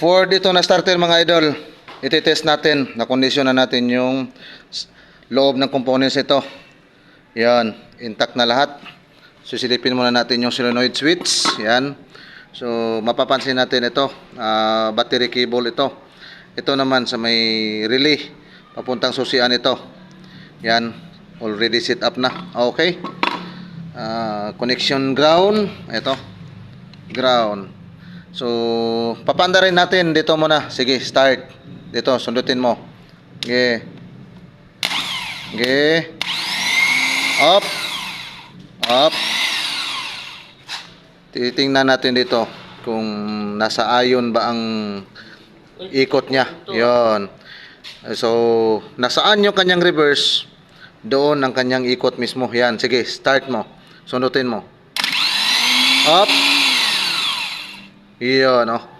For dito na starter mga idol, iti-test natin, na-condition na natin yung loob ng components ito. Yan, intact na lahat. Susilipin muna natin yung solenoid switch. Yan. So, mapapansin natin ito, ah, battery cable ito. Ito naman sa may relay, papuntang susian ito. Yan, already set up na. Okay. Ah, connection ground, ito. Ground. So, papanda rin natin dito muna. Sige, start. Dito, sundutin mo. Okay. Okay. Up. Up. Titingnan natin dito kung nasa ayon ba ang ikot niya. Yon. So, nasaan yung kanyang reverse? Doon ang kanyang ikot mismo. Yan, sige, start mo. Sundutin mo. Up. Iyon, oh.